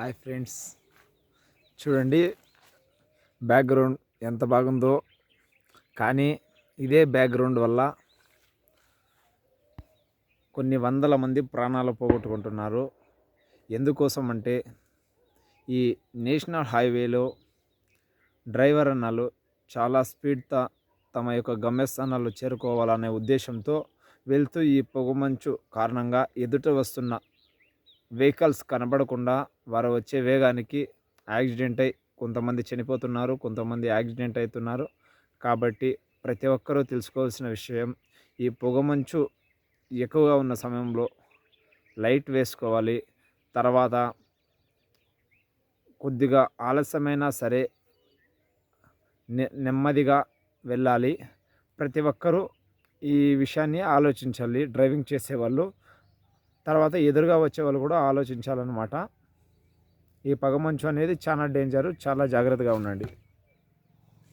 Hi friends. చూడండి background ఎంత బాగుందో. కానీ ఇదే బ్యాక్గ్రౌండ్ వల్ల కొన్ని వందల మంది ప్రాణాలు పోగొట్టుకుంటున్నారు. ఎందుకోసం అంటే ఈ నేషనల్ హైవేలో డ్రైవర్ అన్నలు చాలా స్పీడ్తో తమ యొక్క గమ్యస్థానాలు చేరుకోవాలనే ఉద్దేశంతో వెళ్తూ ఈ పొగమంచు కారణంగా ఎదుట వస్తున్న వెహికల్స్ కనబడకుండా వారు వచ్చే వేగానికి యాక్సిడెంట్ అయి కొంతమంది చనిపోతున్నారు కొంతమంది యాక్సిడెంట్ అవుతున్నారు. కాబట్టి ప్రతి ఒక్కరూ తెలుసుకోవాల్సిన విషయం ఈ పొగమంచు ఎక్కువగా ఉన్న సమయంలో లైట్ వేసుకోవాలి. తర్వాత కొద్దిగా ఆలస్యమైనా సరే నె- నెమ్మదిగా వెళ్ళాలి. ప్రతి ఒక్కరూ ఈ విషయాన్ని ఆలోచించాలి. డ్రైవింగ్ చేసేవాళ్ళు తర్వాత ఎదురుగా వచ్చే వాళ్ళు కూడా ఆలోచించాలన్నమాట. ఈ పగమంచు అనేది చాలా డేంజరు చాలా జాగ్రత్తగా ఉండండి.